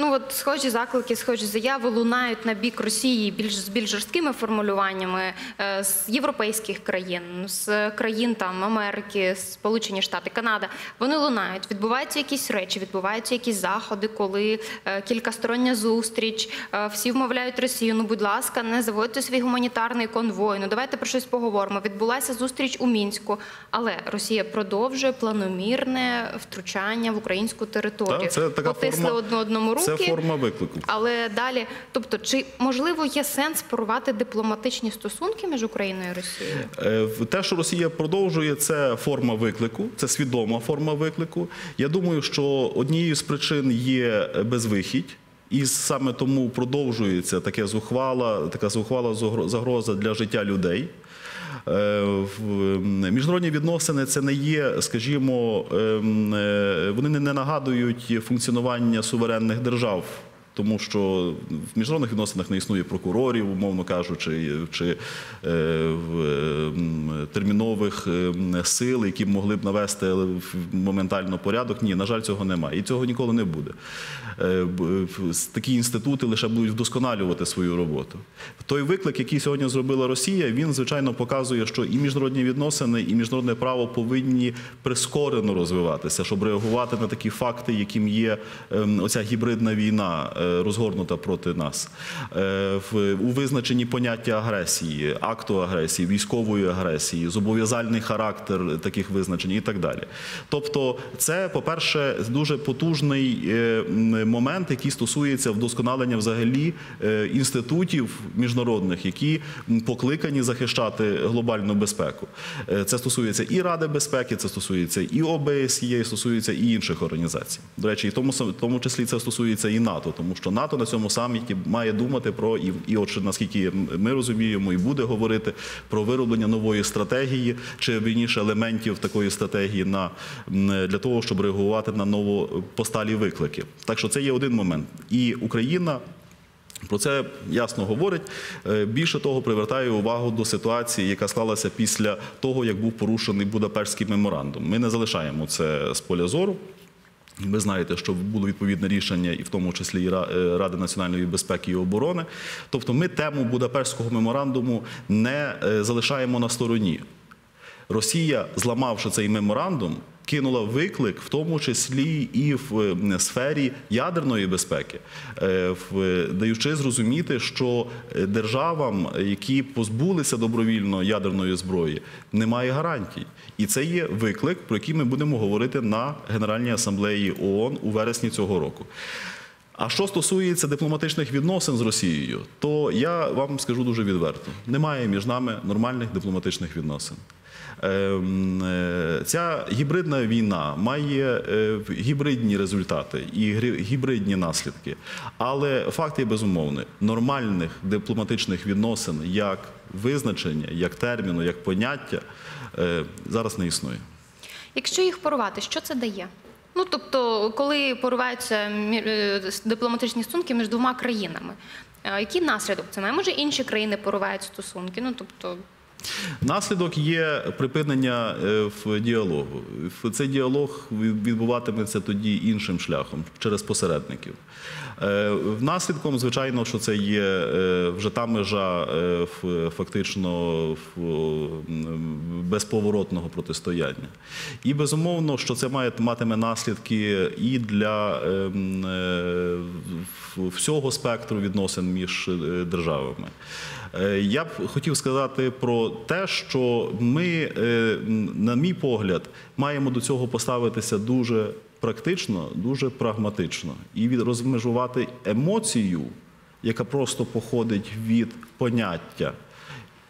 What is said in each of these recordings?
Ну от схожі заклики, схожі заяви лунають на бік Росії більш з більш жорсткими формулюваннями е, з європейських країн, з країн там Америки, Сполучені Штати, Канада. Вони лунають. Відбуваються якісь речі, відбуваються якісь заходи, коли е, кількастороння зустріч, е, всі вмовляють Росію. Ну, будь ласка, не заводьте свій гуманітарний конвой. Ну давайте про щось поговоримо. Відбулася зустріч у мінську, але Росія продовжує планомірне втручання в українську територію. Та, це така Потисли форма- одне одному руки. Це форма виклику. Але далі, тобто, чи можливо є сенс порвати дипломатичні стосунки між Україною і Росією? Е, Те, що Росія продовжує, це форма виклику, це свідома форма виклику. Я думаю, що однією з причин є безвихідь. І саме тому продовжується таке зухвала, така зухвала загроза для життя людей. Е, Міжнародні відносини це не є, скажімо, ем, е, вони не нагадують функціонування суверенних держав. Тому що в міжнародних відносинах не існує прокурорів, умовно кажучи, чи е, в, е, термінових е, сил, які б могли б навести моментально порядок. Ні, на жаль, цього немає. І цього ніколи не буде. Е, Такі інститути лише будуть вдосконалювати свою роботу. Той виклик, який сьогодні зробила Росія, він звичайно показує, що і міжнародні відносини, і міжнародне право повинні прискорено розвиватися, щоб реагувати на такі факти, яким є ем, оця гібридна війна, е, розгорнута проти нас. Е, У визначенні поняття агресії, акту агресії, військової агресії, зобов'язальний характер таких визначень і так далі. Тобто, це, по-перше, дуже потужний е, момент, який стосується вдосконалення взагалі е, інститутів міжнародних, які покликані захищати глобальну безпеку. Це стосується і Ради безпеки, це стосується і ОБСЄ, стосується і інших організацій. До речі, і тому тому числі це стосується і НАТО, тому що НАТО на цьому саміті має думати про і, і от наскільки ми розуміємо, і буде говорити про вироблення нової стратегії чи вірніше елементів такої стратегії на для того, щоб реагувати на новопосталі виклики. Так що це є один момент. І Україна. Про це ясно говорить. Е, Більше того, привертає увагу до ситуації, яка склалася після того, як був порушений Будапештський меморандум. Ми не залишаємо це з поля зору. Ви знаєте, що було відповідне рішення, і в тому числі і е, Ради національної безпеки і оборони. Тобто, ми тему Будапештського меморандуму не е, залишаємо на стороні. Росія, зламавши цей меморандум, кинула виклик, в тому числі і в е, сфері ядерної безпеки, е, даючи зрозуміти, що е, державам, які позбулися добровільно ядерної зброї, немає гарантій. І це є виклик, про який ми будемо говорити на Генеральній асамблеї ООН у вересні цього року. А що стосується дипломатичних відносин з Росією, то я вам скажу дуже відверто: немає між нами нормальних дипломатичних відносин. Ем, е, Ця гібридна війна має е, гібридні результати і гібридні наслідки. Але факт є безумовний: нормальних дипломатичних відносин як визначення, як терміну, як поняття е, зараз не існує. Якщо їх порвати, що це дає? Ну тобто, коли с- дипломатичні стосунки між двома країнами, який наслідок це має? Може інші країни поривають стосунки? Ну тобто, Наслідок є припинення е, в діалогу. Цей діалог відбуватиметься тоді іншим шляхом через посередників. Е, Наслідком, звичайно, що це є е, вже та межа фактично безповоротного протистояння. І безумовно, що це матиме наслідки і для всього спектру відносин між державами. Я б хотів сказати про те, що ми, е, на мій погляд, маємо до цього поставитися дуже практично, дуже прагматично і розмежувати емоцію, яка просто походить від поняття,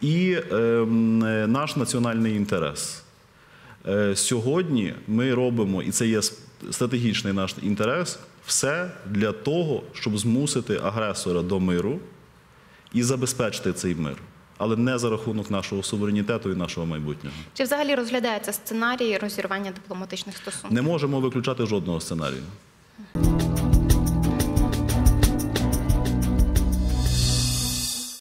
і ем, е, наш національний інтерес. Е, Сьогодні ми робимо, і це є стратегічний наш інтерес, все для того, щоб змусити агресора до миру і забезпечити цей мир, але не за рахунок нашого суверенітету і нашого майбутнього. чи взагалі розглядається сценарій розірвання дипломатичних стосунків? Не можемо виключати жодного сценарію.